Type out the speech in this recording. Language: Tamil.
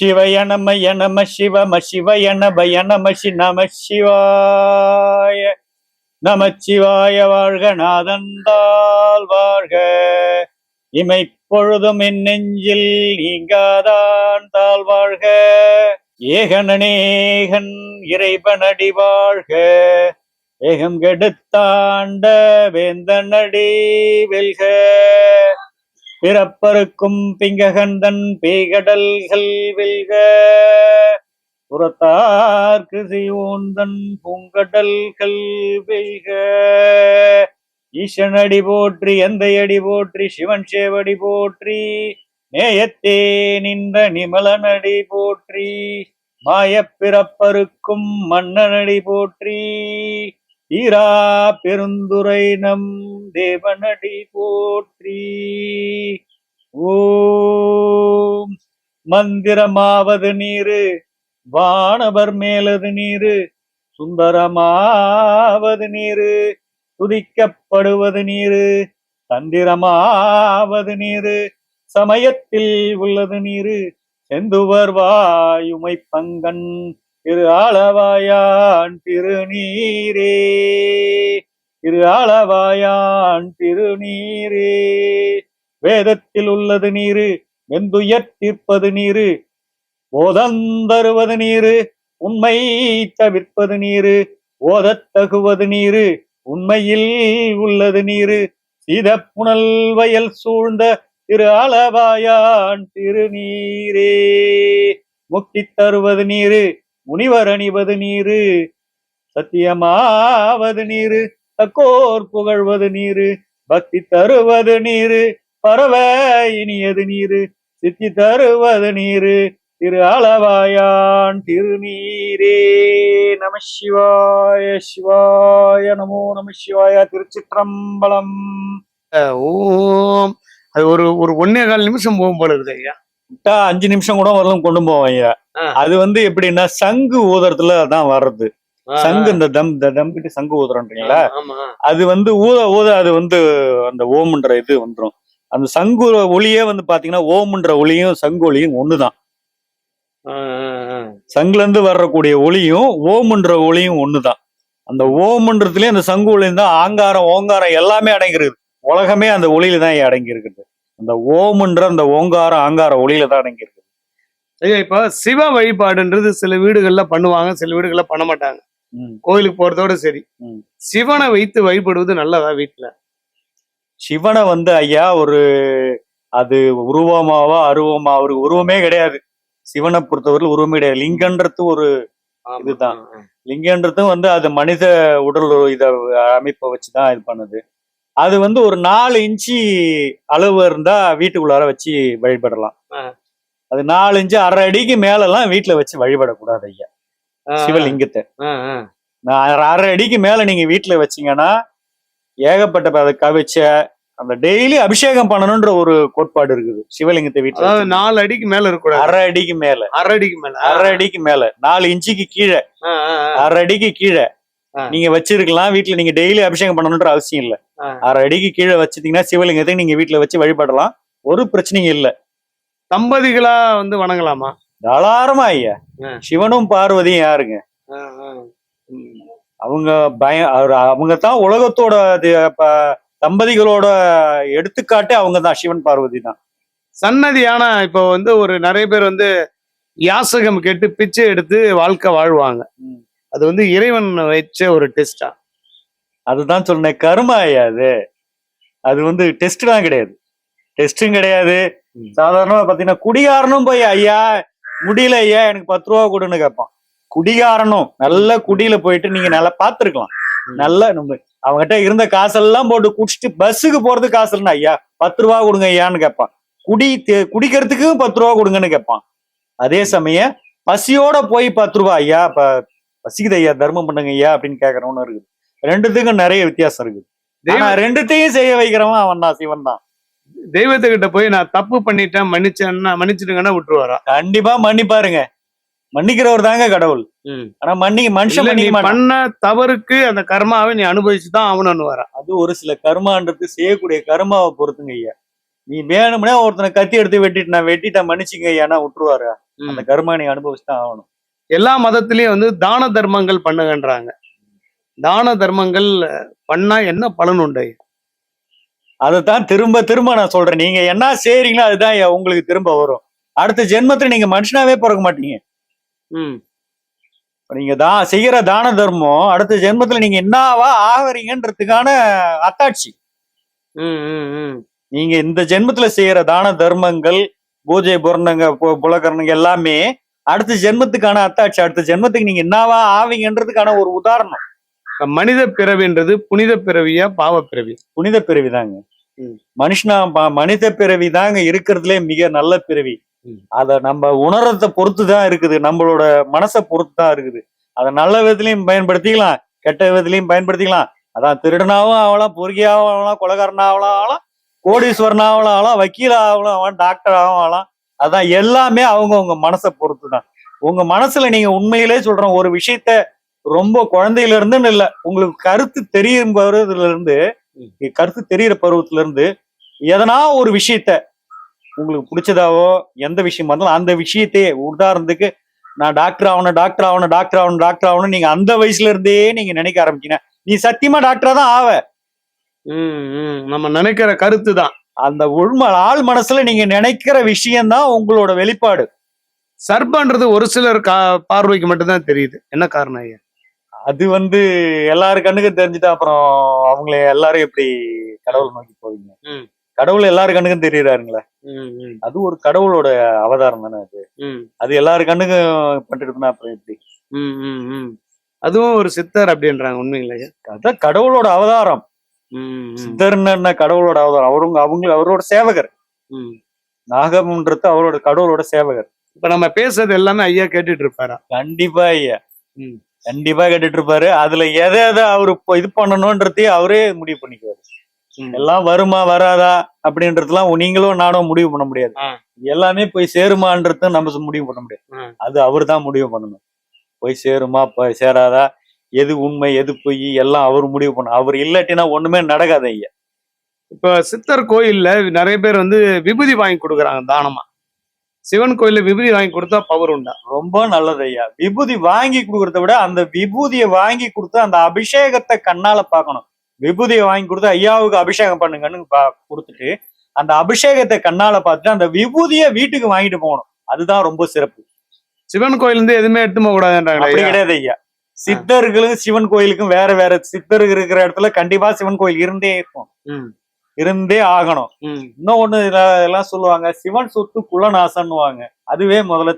சிவய நமய நம சிவம சிவய நபய நம சி நம சிவாய நமச்சிவாய வாழ்க நாதந்தால் வாழ்க. இமைப்பொழுதும் என் நெஞ்சில் நீங்காதான் தாழ் வாழ்க. ஏகனநேகன் இறைவனடி வாழ்க. ஏகம் கெடுத்தாண்ட வேந்தனடி வெல்க. பிறப்பருக்கும் பிங்ககந்தன் பேய்கடல்கள் வெல்க. கிருசி ஊந்தன் பூங்கடல்கள் வெல்க. ஈசனடி போற்றி எந்தையடி போற்றி சிவன் சேவடி போற்றி நேயத்தே நின்ற நிமலனடி போற்றி மாயப்பிறப்பருக்கும் மன்னனடி போற்றி ஈரா பெருந்துரை நம் தேவனடி போற்றி. ஓம் மந்திரமாவது நீரு வானவர் மேலது நீரு சுந்தரமாவது நீரு துதிக்கப்படுவது நீரு தந்திரமாவது நீரு சமயத்தில் உள்ளது நீரு செந்துவர் வாயுமை பங்கன் திரு ஆளவாயான் திருநீரே. திரு ஆளவாயான் திருநீரே. வேதத்தில் உள்ளது நீரு வெந்துயர் தீர்ப்பது நீரு. ஓதந்தருவது நீரு உண்மை தவிர்ப்பது நீரு. ஓதத் தகுவது நீரு உண்மையில் உள்ளது நீரு. சீதப்புணல் வயல் சூழ்ந்த திரு அளவாயான் திருநீரே. முக்தி தருவது நீரு முனிவர் அணிவது நீரு சத்தியமாவது நீரு தக்கோர் புகழ்வது நீரு பக்தி தருவது நீரு பரவ இனியது நீரு சித்தி தருவது நீரு திரு அளவாயான் திருநீரே நம சிவாய சிவாய நமோ நம சிவாய திருச்சிற்றம்பலம். ஓம். அது ஒரு ஒரு ஒன்னே கால் நிமிஷம் போகும் போல இருக்குது ஐயா. விட்டா அஞ்சு நிமிஷம் கூட வரலும் கொண்டு ஆ. அது வந்து எப்படின்னா சங்கு ஊதுறதுல தான் வர்றது. சங்கு இந்த தம் இந்த தம் கிட்ட சங்கு ஊதுறோன்றீங்களா? அது வந்து ஊத ஊத அது வந்து அந்த ஓம்ன்ற இது வந்துரும். அந்த சங்கு ஒளியே வந்து பாத்தீங்கன்னா ஓம்ன்ற ஒளியும் சங்கு ஒளியும் ஒண்ணுதான். சங்குல இருந்து வர்றக்கூடிய ஒளியும் ஓம்ன்ற ஒளியும் ஒண்ணுதான். அந்த ஓம்ன்றதுலயும் அந்த சங்கு ஒளியும் தான் ஆங்காரம் ஓங்காரம் எல்லாமே அடங்கிருக்குது உலகமே அந்த ஒளியில தான் அடங்கி இருக்குது அந்த ஓம்ன்ற அந்த ஓங்காரம் ஆங்கார ஒளியில தான் அடங்கி இருக்குது ஐயா இப்ப சிவ வழிபாடுன்றது சில வீடுகள்ல பண்ணுவாங்க சில வீடுகள்ல பண்ண மாட்டாங்க. கோயிலுக்கு போறதோட சரி. சிவனை வைத்து வழிபடுவது நல்லதா வீட்டுல சிவனை வந்து ஐயா ஒரு அது உருவமாவா அருவமா அவருக்கு உருவமே கிடையாது. சிவனை பொறுத்தவரையில் உருவமே கிடையாது. லிங்கன்றது ஒரு இதுதான். லிங்கன்றதும் வந்து அது மனித உடல் இத அமைப்பை வச்சுதான் இது பண்ணுது. அது வந்து ஒரு நாலு இன்ச்சு அளவு இருந்தா வீட்டுக்குள்ளார வச்சு வழிபடலாம். அது நாலு இன்ச்சு அரை அடிக்கு மேல எல்லாம் வீட்டுல வச்சு வழிபடக்கூடாது ஐயா. சிவலிங்கத்தை. அரை- அடிக்கு மேல நீங்க வீட்டுல வச்சீங்கன்னா ஏகப்பட்ட அதை கவிச்ச அந்த டெய்லி அபிஷேகம் பண்ணணும்ன்ற ஒரு கோட்பாடு இருக்குது. சிவலிங்கத்தை வீட்டுல அதாவது. நாலு அடிக்கு மேல இருக்கக்கூடாது. அரை அடிக்கு மேல. அரை அடிக்கு மேல. அரை அடிக்கு மேல. நாலு இன்ச்சுக்கு கீழே. அரை அடிக்கு கீழே. நீங்க வச்சிருக்கலாம். வீட்டுல நீங்க டெய்லி அபிஷேகம் பண்ணணும்ன்ற அவசியம் இல்ல. அரை அடிக்கு கீழே வச்சிட்டீங்கன்னா சிவலிங்கத்தை நீங்க வீட்டுல வச்சு வழிபடலாம். ஒரு பிரச்சனையும் இல்ல. தம்பதிகளா வந்து வணங்கலாமா? தாராளமா ஐயா. சிவனும் பார்வதியும் யாருங்க. அவங்க பயம் அவங்க தான் உலகத்தோட தம்பதிகளோட எடுத்துக்காட்டே அவங்க தான் சிவன் பார்வதி தான். சன்னதியான இப்போ வந்து ஒரு நிறைய பேர் வந்து யாசகம் கேட்டு பிச்சை எடுத்து வாழ்க்கை வாழ்வாங்க. அது வந்து இறைவன் வச்ச ஒரு டெஸ்டா அதுதான் சொன்னேன் கருமா ஐயா அது அது வந்து டெஸ்ட் தான் கிடையாது. டெஸ்டும் கிடையாது. ம். சாதாரணமா பாத்தீங்கன்னா குடிகாரனும் போய் ஐயா முடியல ஐயா எனக்கு பத்து ரூபா கொடுன்னு கேட்பான். குடிகாரனும் நல்ல குடியில போயிட்டு நீங்க நல்லா பாத்துருக்கலாம். நல்ல நம்ம அவங்ககிட்ட இருந்த காசெல்லாம் போட்டு குடிச்சிட்டு பஸ்ஸுக்கு போறதுக்கு காசு இல்லைன்னா ஐயா பத்து ரூபா கொடுங்க ஐயான்னு கேட்பான். குடி குடிக்கிறதுக்கு பத்து ரூபா கொடுங்கன்னு கேட்பான். அதே சமயம் பசியோட போய் பத்து ரூபா ஐயா ப பசிக்குது ஐயா தர்மம் பண்ணுங்க ஐயா அப்படின்னு கேக்குறவனும் இருக்குது ரெண்டுத்துக்கும் நிறைய வித்தியாசம் இருக்குது. ஆனா ரெண்டுத்தையும் செய்ய வைக்கிறவன் அவன் தான் சிவன் தான். தெய்வத்துக்கிட்ட போய் நான் தப்பு பண்ணிட்டேன் மன்னிச்சேன்னா மன்னிச்சிடுங்கன்னா விட்டுருவாரா? கண்டிப்பா மன்னிப்பாருங்க. மன்னிக்கிறவர் தாங்க கடவுள். ஆனா மன்னி மனுஷன் நீ பண்ண தவறுக்கு அந்த கர்மாவை நீ அனுபவிச்சுதான் ஆகணும்னு வரா அது ஒரு சில கர்மான்றது செய்யக்கூடிய கர்மாவை பொறுத்துங்க ஐயா. நீ வேணும்னே ஒருத்தனை கத்தி எடுத்து வெட்டிட்டு நான் வெட்டிட்டேன் மன்னிச்சுங்க ஐயானா விட்டுருவாரு. அந்த கர்மா நீ அனுபவிச்சு தான் ஆகணும். எல்லா மதத்திலயும் வந்து தான தர்மங்கள் பண்ணுங்கன்றாங்க. தான தர்மங்கள் பண்ணா என்ன பலன் உண்டு? அதைத்தான் திரும்ப திரும்ப நான் சொல்றேன். நீங்க என்ன செய்றீங்களோ அதுதான் உங்களுக்கு திரும்ப வரும். அடுத்த ஜென்மத்துல நீங்க மனுஷனாவே பிறக்க மாட்டீங்க. ம். நீங்க தான் செய்யற தான தர்மம் அடுத்த ஜென்மத்துல நீங்க என்னவா ஆகுறீங்கன்றதுக்கான அத்தாட்சி. நீங்க இந்த ஜென்மத்துல செய்யற தான தர்மங்கள் பூஜை புரணங்க புலகரணங்க எல்லாமே அடுத்த ஜென்மத்துக்கான அத்தாட்சி. அடுத்த ஜென்மத்துக்கு நீங்க என்னவா ஆவீங்கன்றதுக்கான ஒரு உதாரணம். மனித பிறவின்றது புனித பிறவியா பாவ பிறவி? புனித பிறவி தாங்க. மனுஷனா மனித பிறவி தாங்க இருக்கிறதுலே மிக நல்ல பிறவி. அத நம்ம உணரத்தை பொறுத்து தான் இருக்குது. நம்மளோட மனசை பொறுத்து தான் இருக்குது. அதை நல்ல விதத்திலையும் பயன்படுத்திக்கலாம் கெட்ட விதத்திலையும் பயன்படுத்திக்கலாம். அதான் திருடனாவும் ஆகலாம் பொறுக்கியாவும் ஆகலாம் கொலகாரனாகவும் ஆகலாம் கோடீஸ்வரனாகவும் ஆகலாம் வக்கீல் ஆகலாம் ஆகலாம் டாக்டர் ஆகலாம் அதான் எல்லாமே அவங்கவங்க மனசை பொறுத்து தான் உங்க மனசுல நீங்க உண்மையிலே சொல்றோம் ஒரு விஷயத்த ரொம்ப குழந்தையில இருந்துன்னு இல்ல உங்களுக்கு கருத்து தெரியும் பருவத்துல இருந்து கருத்து தெரியிற பருவத்துல இருந்து எதனா ஒரு விஷயத்த உங்களுக்கு பிடிச்சதாவோ எந்த விஷயமா இருந்தாலும் அந்த விஷயத்தையே உதாரணத்துக்கு நான் டாக்டர் ஆகணும் டாக்டர் ஆகணும் டாக்டர் ஆகணும் டாக்டர் ஆகணும் நீங்க அந்த வயசுல இருந்தே நீங்க நினைக்க ஆரம்பிச்சீங்க நீ சத்தியமா டாக்டரா தான் ஆவ. நம்ம நினைக்கிற கருத்து தான். அந்த உண்மை ஆள் மனசுல நீங்க நினைக்கிற விஷயம்தான் உங்களோட வெளிப்பாடு. சர்ப்பன்றது ஒரு சிலர் கா பார்வைக்கு மட்டும்தான் தெரியுது. என்ன காரணம் ஐயா? அது வந்து எல்லாரு கண்ணுக்கு தெரிஞ்சுட்டா அப்புறம் அவங்கள எல்லாரும் எப்படி கடவுள் நோக்கி போவீங்க. கடவுள் எல்லாரு கண்ணுக்கும் தெரியறாருங்களே. அது ஒரு கடவுளோட அவதாரம் தானே அது? அது எல்லாரு கண்ணுக்கும் பட்டுருக்குன்னா அப்புறம் எப்படி? அதுவும் ஒரு சித்தர் அப்படின்றாங்க உண்மைங்களா அதான் கடவுளோட அவதாரம். சித்தர்ன்னு கடவுளோட அவதாரம். அவருங்க அவங்க அவரோட சேவகர். நாகம்ன்றது அவரோட கடவுளோட சேவகர். இப்ப நம்ம பேசுறது எல்லாமே ஐயா கேட்டுட்டு இருப்பாரா? கண்டிப்பா ஐயா. கண்டிப்பா கேட்டுட்டு இருப்பாரு அதுல எதை எதை அவரு இது பண்ணணும்ன்றதையும் அவரே முடிவு பண்ணிக்குவாரு. எல்லாம் வருமா வராதா அப்படின்றதுலாம் நீங்களும் நானும் முடிவு பண்ண முடியாது. எல்லாமே போய் சேருமான்றது நம்ம முடிவு பண்ண முடியாது. அது அவர் தான் முடிவு பண்ணணும். போய் சேருமா போய் சேராதா எது உண்மை எது பொய் எல்லாம் அவர் முடிவு பண்ணணும். அவர் இல்லாட்டினா ஒண்ணுமே நடக்காது ஐயா இப்ப சித்தர் கோயில்ல நிறைய பேர் வந்து விபூதி வாங்கி கொடுக்குறாங்க தானமா. சிவன் கோயில்ல விபூதி வாங்கி கொடுத்தா பவர் உண்டா? ரொம்ப நல்லது ஐயா விபூதி வாங்கி கொடுக்கறத விட அந்த விபூதியை வாங்கி கொடுத்து அந்த அபிஷேகத்தை கண்ணால பார்க்கணும். விபூதியை வாங்கி கொடுத்து ஐயாவுக்கு அபிஷேகம் பண்ணுங்கன்னு கொடுத்துட்டு அந்த அபிஷேகத்தை கண்ணால பார்த்துட்டு அந்த விபூதியை வீட்டுக்கு வாங்கிட்டு போகணும். அதுதான் ரொம்ப சிறப்பு. சிவன் கோயில்ல இருந்து எதுவுமே எடுத்து போக கூடாதுன்றாங்க கிடையாது ஐயா? சித்தர்களும் சிவன் கோயிலுக்கும் வேற வேற சித்தர் இருக்கிற இடத்துல கண்டிப்பா சிவன் கோயில் இருந்தே இருக்கும். இருந்தே ஆகணும். இன்னும் ஒண்ணு எல்லாம் சொல்லுவாங்க சிவன் சொத்து குலநாசன்னுவாங்க. அதுவே முதல்ல